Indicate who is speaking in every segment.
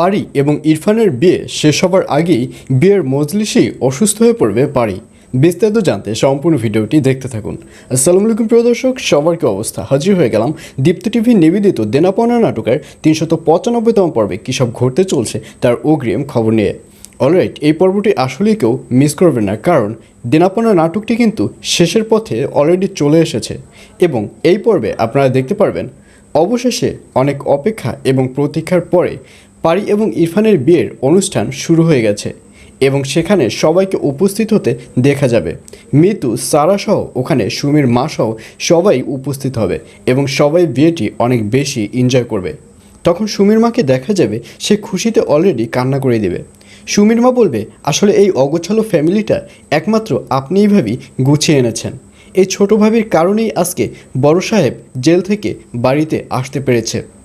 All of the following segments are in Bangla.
Speaker 1: পারি এবং ইরফানের বিয়ে শেষ হবার আগেই বিয়ের মজলিসেই অসুস্থ হয়ে পড়বে পারি। বিস্তারিত জানতে সম্পূর্ণ ভিডিওটি দেখতে থাকুন। আসসালামু আলাইকুম, প্রিয় দর্শক। সবার কি অবস্থা? হাজির হয়ে গেলাম দীপ্ত টিভি নিবেদিত দেনাপনা নাটকের তিনশত পঁচানব্বইতম পর্বে। কী সব ঘটতে চলছে তার অগ্রিম খবর নিয়ে। অলরাইট, এই পর্বটি আসলেই কেউ মিস করবে না, কারণ দেনাপনা নাটকটি কিন্তু শেষের পথে অলরেডি চলে এসেছে এবং এই পর্বে আপনারা দেখতে পারবেন, অবশেষে অনেক অপেক্ষা এবং প্রতীক্ষার পরে পারি এবং ইরফানের বিয়ের অনুষ্ঠান শুরু হয়ে গেছে এবং সেখানে সবাইকে উপস্থিত হতে দেখা যাবে। মিতু, সারা সহ ওখানে সুমির মা সহ সবাই উপস্থিত হবে এবং সবাই বিয়েটি অনেক বেশি এনজয় করবে। তখন সুমির মাকে দেখা যাবে, সে খুশিতে অলরেডি কান্না করে দেবে। সুমির মা বলবে, আসলে এই অগোছালো ফ্যামিলিটা একমাত্র আপনি এইভাবেই গুছিয়ে এনেছেন। এই ছোট ভাবির কারণেই আজকে বড় সাহেব জেল থেকে বাড়িতে আসতে পেরেছে।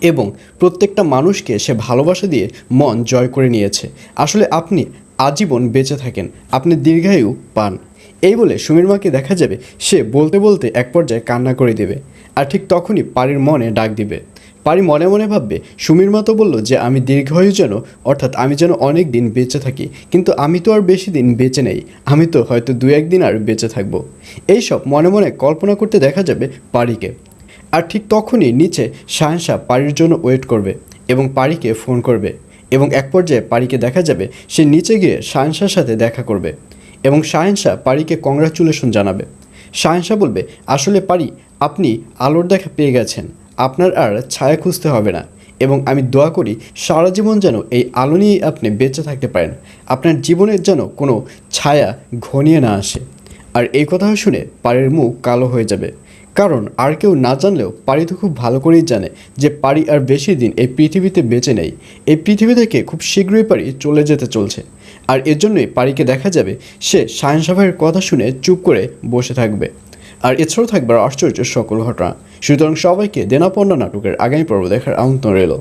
Speaker 1: এবং প্রত্যেকটা মানুষকে সে ভালোবাসা দিয়ে মন জয় করে নিয়েছে। আসলে আপনি আজীবন বেঁচে থাকেন, আপনি দীর্ঘায়ু পান। এই বলে সুমির মাকে দেখা যাবে, সে বলতে বলতে এক পর্যায়ে কান্না করে দেবে আর ঠিক তখনই পারির মনে ডাক দিবে। পারি মনে মনে ভাববে, সুমির মা তো বলল যে আমি দীর্ঘায়ু যেন, অর্থাৎ আমি যেন অনেক দিন বেঁচে থাকি, কিন্তু আমি তো আর বেশি দিন বেঁচে নেই, আমি তো হয়তো দু একদিন আর বেঁচে থাকব। এইসব মনে মনে কল্পনা করতে দেখা যাবে পারিকে। আর ঠিক তখনই নিচে শাহেনশাহ পারির জন্য ওয়েট করবে এবং পারিকে ফোন করবে এবং এক পর্যায়ে পারিকে দেখা যাবে, সে নিচে গিয়ে শাহেনশাহর সাথে দেখা করবে এবং শাহেনশাহ পারিকে কংগ্রাচুলেশন জানাবে। শাহেনশাহ বলবে, আসলে পারি আপনি আলোর দেখা পেয়ে গেছেন। আপনার আর ছায়া খুঁজতে হবে না এবং আমি দোয়া করি সারা জীবন যেন এই আলো নিয়েই আপনি বেঁচে থাকতে পারেন। আপনার জীবনের যেন কোনো ছায়া ঘনিয়ে না আসে। আর এই কথা শুনে পাড়ের মুখ কালো হয়ে যাবে। কারণ আর কেউ না জানলেও পারি তো খুব ভালো করেই জানে যে পারি আর বেশি দিন এই পৃথিবীতে বেঁচে নেই। এই পৃথিবী থেকে খুব শীঘ্রই পারি চলে যেতে চলছে। আর এর জন্যই পারিকে দেখা যাবে, সে সায়ন সাহেবের কথা শুনে চুপ করে বসে থাকবে। আর এছাড়াও থাকবে আশ্চর্য সকল ঘটনা। সুতরাং সবাইকে দেনাপন্না নাটকের আগামী পর্ব দেখার আমন্ত্রণ রইল।